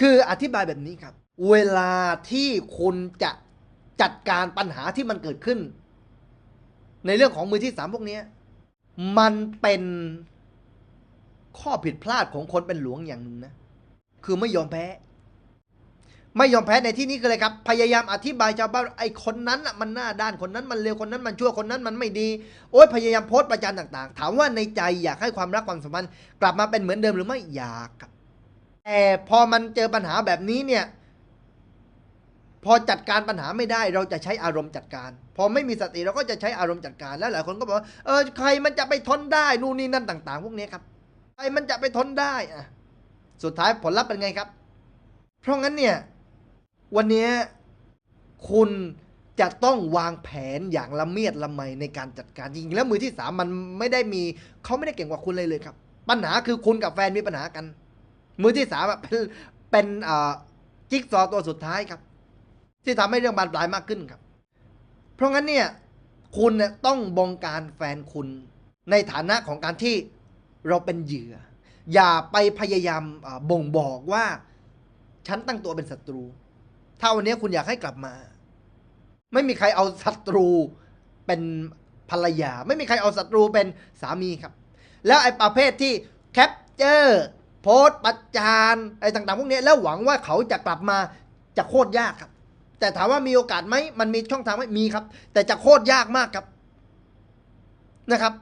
คืออธิบายแบบนี้ครับ เวลาที่คุณจะจัดการปัญหาที่มันเกิดขึ้น ในเรื่องของมือที่สามพวกนี้ มันเป็นข้อผิดพลาดของคนเป็นหลวงอย่างหนึ่งนะ คือไม่ยอมแพ้ ไม่ยอมแพ้ในที่นี้คืออะไรครับ พยายามอธิบายชาวบ้านไอ้คนนั้นน่ะมันหน้าด้านคนนั้นมันเลวคนนั้นมันชั่วคนนั้นมันไม่ดี โอ้ยพยายามโพสต์ประจานต่าง ๆ ถามว่าในใจอยากให้ความรักความสัมพันธ์กลับมาเป็นเหมือนเดิมหรือไม่อยากครับ แต่พอมันเจอปัญหาแบบนี้เนี่ย พอจัดการปัญหาไม่ได้เราจะใช้อารมณ์จัดการ พอไม่มีสติเราก็จะใช้อารมณ์จัดการแล้วหลายคนก็บอกว่าเออใครมันจะไปทนได้นู่นนี่นั่นต่าง ๆ พวกนี้ครับใครมันจะไปทนได้อะสุดท้ายผลลัพธ์เป็นไงครับ เพราะงั้นเนี่ยวันนี้คุณจะต้องวางแผนอย่างละเมียดละไมในการจัดการจริงแล้วมือที่สามมันไม่ได้มีเขาไม่ได้เก่งกว่าคุณเลยเลยครับ ปัญหาคือคุณกับแฟนมีปัญหากัน มือที่สามเป็นเป็นจิ๊กซอว์ตัวสุดท้ายครับ ที่ทำให้เรื่องบานปลายมากขึ้นครับ เพราะงั้นเนี่ยคุณเนี่ยต้องบงการแฟนคุณในฐานะของการที่เราเป็นเหยื่อ อย่าไปพยายามบ่งบอกว่า ฉันตั้งตัวเป็นศัตรู ถ้าวันนี้คุณอยากให้กลับมา ไม่มีใครเอาศัตรูเป็นภรรยา ไม่มีใครเอาศัตรูเป็นสามีครับ แล้วไอ้ประเภทที่แคปเจอร์ โพสประจานอะไรต่างๆ พวกนี้แล้วหวังว่าเขาจะกลับมาจะโคตรยากครับ แต่ถามว่ามีโอกาสไหมมันมีช่องทางไหมมีครับ แต่จะโคตรยากมากครับนะครับ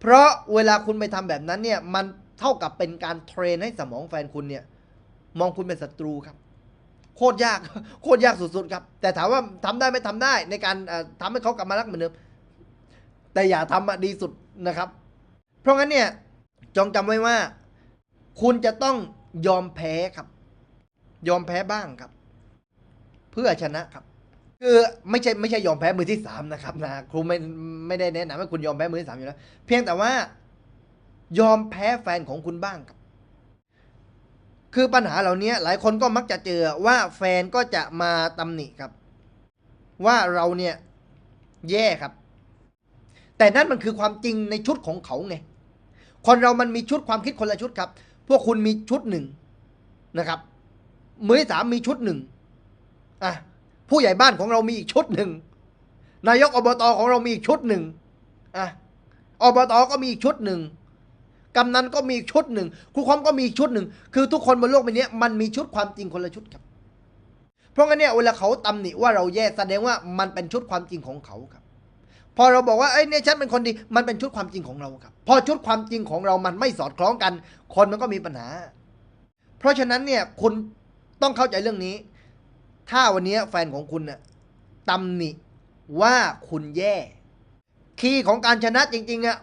เพราะเวลาคุณไปทำแบบนั้นเนี่ยมันเท่ากับเป็นการเทรนให้สมองแฟนคุณเนี่ยมองคุณเป็นศัตรูครับ โคตรยากโคตรยากสุดๆครับ แต่ถามว่าทำได้ไหม่ทำได้ในการเอ่อทำให้เขากลับมารักเหมือนเดิมแต่อย่าทำอะดีสุดนะครับ เพราะงั้นเนี่ยจงจำไว้ว่า คุณจะต้องยอมแพ้ครับ ยอมแพ้บ้างครับ เพื่อชนะครับ คือไม่ใช่ไม่ใช่ยอมแพ้มือที่สามนะครับนะครูไม่ไม่ได้แนะนำให้คุณยอมแพ้มือที่สามอยู่แล้วเพียงแต่ว่า ยอมแพ้แฟนของคุณบ้างครับ คือปัญหาเหล่านี้หลายคนก็มักจะเจอว่าแฟนก็จะมาตำหนิครับ ว่าเราเนี่ยแย่ครับ แต่นั่นมันคือความจริงในชุดของเขาไงคนเรามันมีชุดความคิดคนละชุดครับ พวกคุณมีชุดหนึ่งนะครับ มือที่สามมีชุดหนึ่งอะผู้ใหญ่บ้านของเรามีอีกชุดหนึ่งนายกอบตของเรามีอีกชุดหนึ่งอะอบตก็มีอีกชุดหนึ่งกำนันก็มีอีกชุดหนึ่งครูคอมก็มีอีกชุดหนึ่งคือทุกคนบนโลกใบนี้มันมีชุดความจริงคนละชุดครับ เพราะงั้นเนี่ยเวลาเขาตำหนิว่าเราแย่แสดงว่ามันเป็นชุดความจริงของเขาครับ พอเราบอกว่าเอ้ยเนี่ยฉันเป็นคนดี มันเป็นชุดความจริงของเราครับ พอชุดความจริงของเรามันไม่สอดคล้องกัน คนมันก็มีปัญหา เพราะฉะนั้นเนี่ยคุณต้องเข้าใจเรื่องนี้ ถ้าวันนี้แฟนของคุณน่ะตำหนิว่าคุณแย่ คีย์ของการชนะจริงๆอะ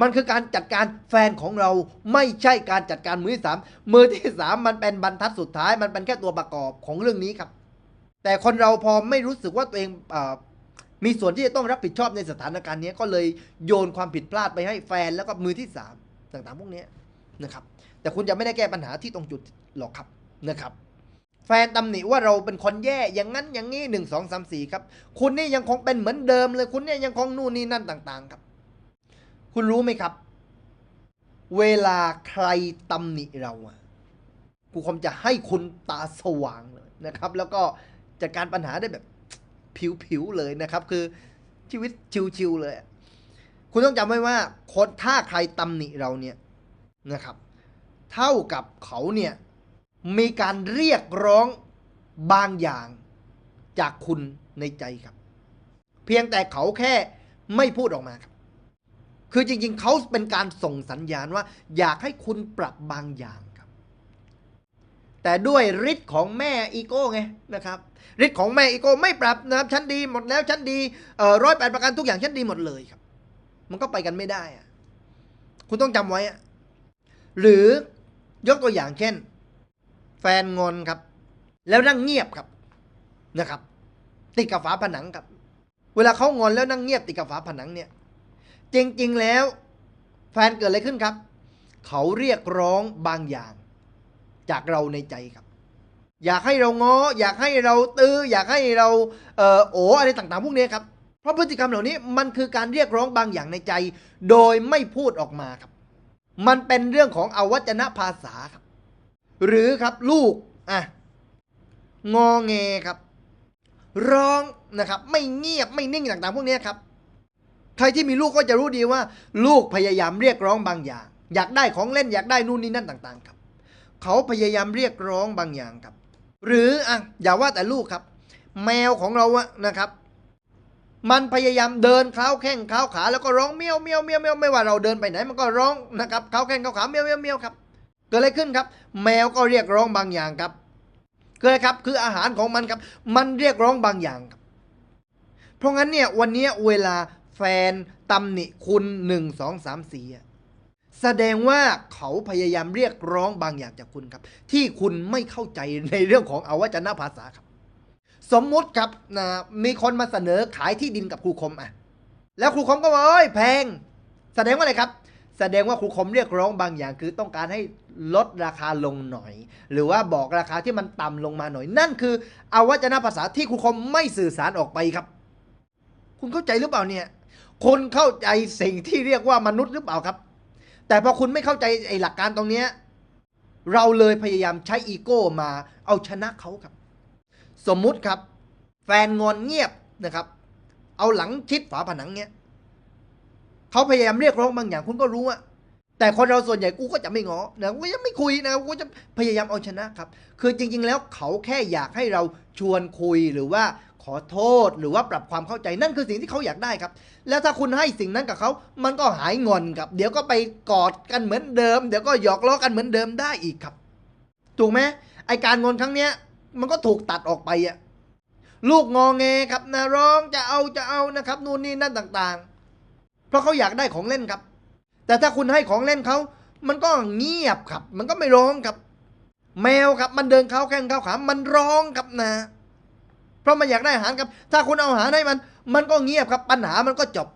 มันคือการจัดการแฟนของเราไม่ใช่การจัดการมือที่สามมือที่สามมันเป็นบรรทัดสุดท้าย มันเป็นแค่ตัวประกอบของเรื่องนี้ครับ แต่คนเราพอไม่รู้สึกว่าตัวเองอา มีส่วนที่จะต้องรับผิดชอบในสถานการณ์นี้ก็เลยโยนความผิดพลาดไปให้แฟนแล้วก็มือที่สามต่างๆ พวกนี้นะครับ แต่คุณจะไม่ได้แก้ปัญหาที่ตรงจุดหรอกครับนะครับ แฟนตำหนิว่าเราเป็นคนแย่อย่างนั้นอย่างนี้หนึ่งสองสามสี่ครับ คุณนี่ยังคงเป็นเหมือนเดิมเลยคุณเนี่ยยังคงนู่นนี่นั่นต่างๆครับ คุณรู้ไหมครับ เวลาใครตำหนิเราอะกูคงจะให้คุณตาสว่างเลยนะครับ แล้วก็จัดการปัญหาได้แบบ ผิวๆเลยนะครับ คือชีวิตชิวๆเลย คุณต้องจำไว้ว่าคนถ้าใครตำหนิเราเนี่ยนะครับ เท่ากับเขาเนี่ยมีการเรียกร้องบางอย่างจากคุณในใจครับ เพียงแต่เขาแค่ไม่พูดออกมาครับ คือจริงๆ เขาเป็นการส่งสัญญาณว่า อยากให้คุณปรับบางอย่าง แต่ด้วยฤทธิ์ของแม่อีโก้ไงนะครับฤทธิ์ของแม่อีโก้ไม่ปรับนะครับฉันดีหมดแล้วฉันดีร้อยแปดประการทุกอย่างฉันดีหมดเลยครับ มันก็ไปกันไม่ได้อะคุณต้องจำไว้อะหรือยกตัวอย่างเช่น แฟนงอนครับ แล้วนั่งเงียบครับนะครับ ติดกับฝาผนังครับ เวลาเขางอนแล้วนั่งเงียบติดกับฝาผนังเนี่ย จริงๆแล้ว แฟนเกิดอะไรขึ้นครับ เขาเรียกร้องบางอย่าง จากเราในใจครับ อยากให้เราง้อ อยากให้เราตื้อ อยากให้เราเอ่อโออะไรต่างๆพวกนี้ครับ เพราะพฤติกรรมเหล่านี้มันคือการเรียกร้องบางอย่างในใจ โดยไม่พูดออกมาครับ มันเป็นเรื่องของอวัจนภาษาครับ หรือครับลูกอะงอแงครับ ร้องนะครับ ไม่เงียบไม่นิ่งต่างๆ พวกนี้ครับใครที่มีลูกก็จะรู้ดีว่า ลูกพยายามเรียกร้องบางอย่าง อยากได้ของเล่นอยากได้นู่นนี่นั่นต่าง ๆ ครับ เขาพยายามเรียกร้องบางอย่างครับ หรืออะอย่าว่าแต่ลูกครับ แมวของเราอะนะครับ มันพยายามเดินเท้าแข้งเท้าขา แล้วก็ร้องเมียวเมียวเมียวเมียวไม่ว่าเราเดินไปไหน มันก็ร้องนะครับเท้าแข้งเท้าขาเมียวเมียวเมียวครับเกิดอะไรขึ้นครับ แมวก็เรียกร้องบางอย่างครับเกิดอะไรครับคืออาหารของมันครับ มันเรียกร้องบางอย่างครับ เพราะงั้นเนี่ยวันนี้เวลาแฟนตำหนิคุณหนึ่งสองสามสี่อะ แสดงว่าเขาพยายามเรียกร้องบางอย่างจากคุณครับ ที่คุณไม่เข้าใจในเรื่องของอวัจนภาษาครับ สมมติครับนะมีคนมาเสนอขายที่ดินกับครูคมอะ แล้วครูคมก็บอกเอ้ยแพง แสดงว่าอะไรครับ แสดงว่าครูคมเรียกร้องบางอย่าง คือต้องการให้ลดราคาลงหน่อย หรือว่าบอกราคาที่มันต่ำลงมาหน่อย นั่นคืออวัจนภาษาที่ครูคมไม่สื่อสารออกไปครับ คุณเข้าใจหรือเปล่าเนี่ย คนเข้าใจสิ่งที่เรียกว่ามนุษย์หรือเปล่าครับ แต่พอคุณไม่เข้าใจไอ้หลักการตรงเนี้ยเราเลยพยายามใช้อีโก้มาเอาชนะเขาครับ สมมุติครับ แฟนงอนเงียบนะครับ เอาหลังชิดฝาผนังเนี้ยเขาพยายามเรียกร้องบางอย่างคุณก็รู้อะแต่คนเราส่วนใหญ่กูก็จะไม่งอนะกูจะไม่คุยนะกูจะพยายามเอาชนะครับ คือจริง ๆ แล้วเขาแค่อยากให้เราชวนคุยหรือว่า ขอโทษหรือว่าปรับความเข้าใจนั่นคือสิ่งที่เขาอยากได้ครับ แล้วถ้าคุณให้สิ่งนั้นกับเขา มันก็หายงอนครับ เดี๋ยวก็ไปกอดกันเหมือนเดิม เดี๋ยวก็หยอกล้อกันเหมือนเดิมได้อีกครับ ถูกไหมไอการงอนครั้งเนี้ย มันก็ถูกตัดออกไปอะลูกงอแงครับนะร้องจะเอาจะเอานะครับนู่นนี่นั่นต่างๆ เพราะเขาอยากได้ของเล่นครับ แต่ถ้าคุณให้ของเล่นเขา มันก็เงียบครับ มันก็ไม่ร้องครับ แมวครับมันเดินเข้าแข้งเข้าขา มันร้องครับนะ เพราะมันอยากได้อาหารครับ ถ้าคุณเอาอาหารให้มัน มันก็เงียบครับ ปัญหามันก็จบ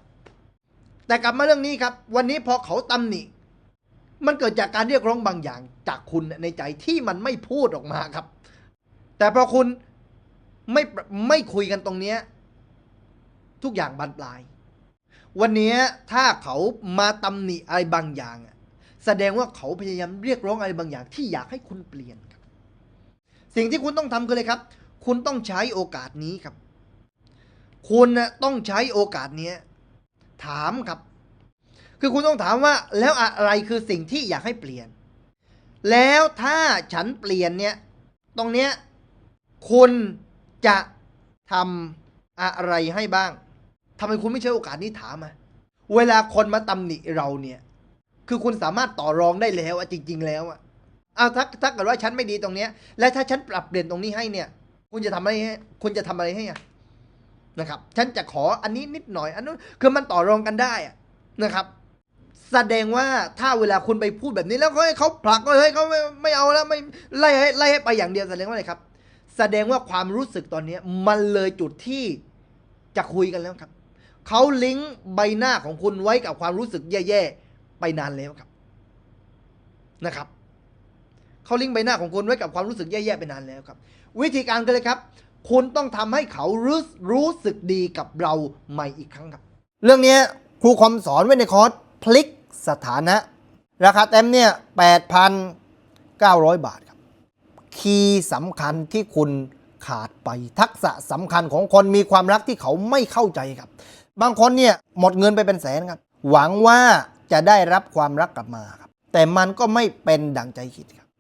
แต่กลับมาเรื่องนี้ครับ วันนี้พอเขาตำหนิ มันเกิดจากการเรียกร้องบางอย่าง จากคุณในใจที่มันไม่พูดออกมาครับ แต่พอคุณไม่ไม่คุยกันตรงเนี้ยทุกอย่างบานปลาย วันนี้ถ้าเขามาตำหนิอะไรบางอย่างแสดงว่าเขาพยายามเรียกร้องอะไรบางอย่างที่อยากให้คุณเปลี่ยนครับ สิ่งที่คุณต้องทำคืออะไรครับ คุณต้องใช้โอกาสนี้ครับ คุณนะต้องใช้โอกาสนี้ถามครับ คือคุณต้องถามว่า แล้วอะไรคือสิ่งที่อยากให้เปลี่ยน แล้วถ้าฉันเปลี่ยนเนี่ย ตรงเนี้ยคุณจะทำอะไรให้บ้างทำไมคุณไม่ใช้โอกาสนี้ถามอะเวลาคนมาตำหนิเราเนี่ย คือคุณสามารถต่อรองได้แล้วอะจริง ๆ แล้วอะเอาถ้าถ้าเกิดว่าฉันไม่ดีตรงเนี้ย และถ้าฉันปรับเปลี่ยนตรงนี้ให้เนี่ย คุณจะทำอะไรให้คุณจะทำอะไรให้อะนะครับ ฉันจะขออันนี้นิดหน่อย อันนู้นคือมันต่อรองกันได้อะนะครับ แสดงว่าถ้าเวลาคุณไปพูดแบบนี้แล้วเขาเขาผลักเฮ้ยเขาไม่ไม่เอาแล้วไม่ไล่ให้ไล่ให้ไปอย่างเดียวแสดงว่าอะไรครับ แสดงว่าความรู้สึกตอนนี้มันเลยจุดที่จะคุยกันแล้วครับเขาลิงก์ใบหน้าของคุณไว้กับความรู้สึกแย่ๆไปนานแล้วครับนะครับเขาลิงก์ใบหน้าของคุณไว้กับความรู้สึกแย่ๆไปนานแล้วครับ วิธีการก็เลยครับ คุณต้องทำให้เขารู้รู้สึกดีกับเราใหม่อีกครั้งครับ เรื่องนี้ครูคอมสอนไว้ในคอร์สพลิกสถานะ ราคาเต็มเนี่ย8,900 บาทครับ คีย์สำคัญที่คุณขาดไปทักษะสำคัญของคนมีความรักที่เขาไม่เข้าใจครับ บางคนเนี่ยหมดเงินไปเป็นแสนครับ หวังว่าจะได้รับความรักกลับมาครับ แต่มันก็ไม่เป็นดังใจคิดครับ